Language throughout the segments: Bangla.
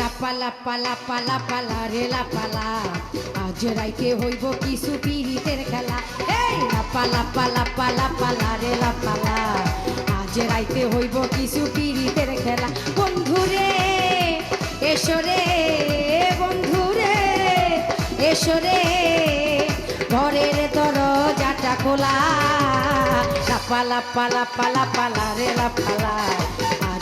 পালা পালা পালা পালা রেলা পালা আজ রাইতে হইব কিছু পিরিতের খেলা এই না পালা পালা পালা পালা রেলা পালা আজ রাইতে হইব কিছু পিরিতের খেলা বন্ধুরে এসো রে বন্ধুরে এসো রে ঘরের দরজাটা খোলা পালা পালা পালা পালা রেলা পালা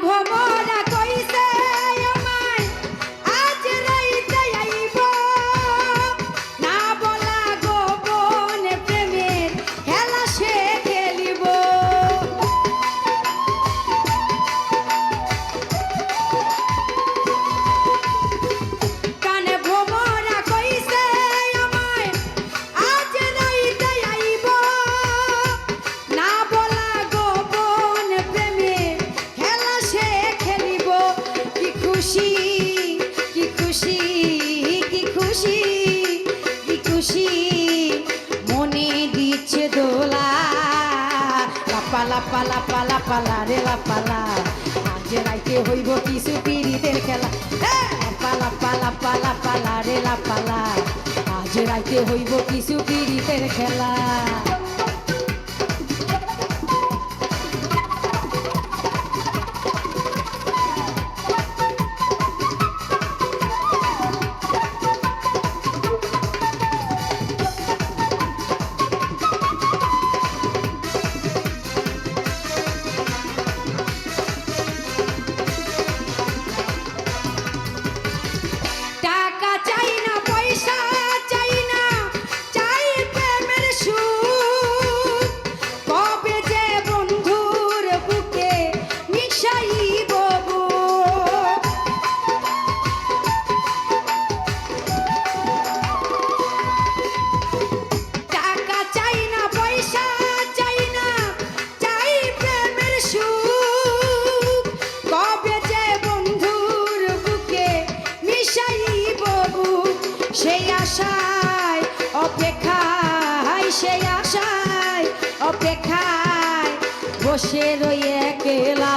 প্রাণ খুশি কি খুশি কি খুশি কি খুশি মনে দিচ্ছে দোলা। লাপালা পালা পালা পালা রে লাপালা আজ রাইতে হইব কিছু পিড়িতের খেলা। হ্যাঁ, পালা পালা পালা রে লাপালা আজ রাইতে হইব কিছু পিড়িতের খেলা। বসে রই একলা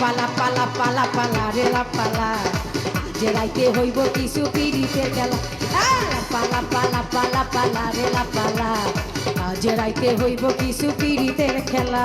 পালা পালা পালা পালা রে পালা যে রাইতে হইব কিছু পিড়িতে গেলা। পালা পালা পালা পালা রে পালা আজ রাইতে হইব কিছু পিড়িতের খেলা।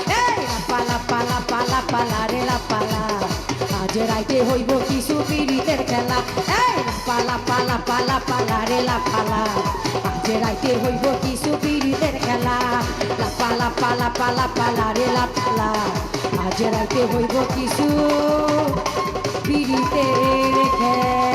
পালা পালা রে পালা। আজ রাইতে হইব কিছু পিড়িতের খেলা। এই, পালা পালা পালা পালা রে লা পালা। আজ রাইতে হইব কিছু পিড়িতের খেলা। লা পালা পালা পালা রে লা পালা। আজ রাইতে হইব কিছু পিড়িতের খেলা।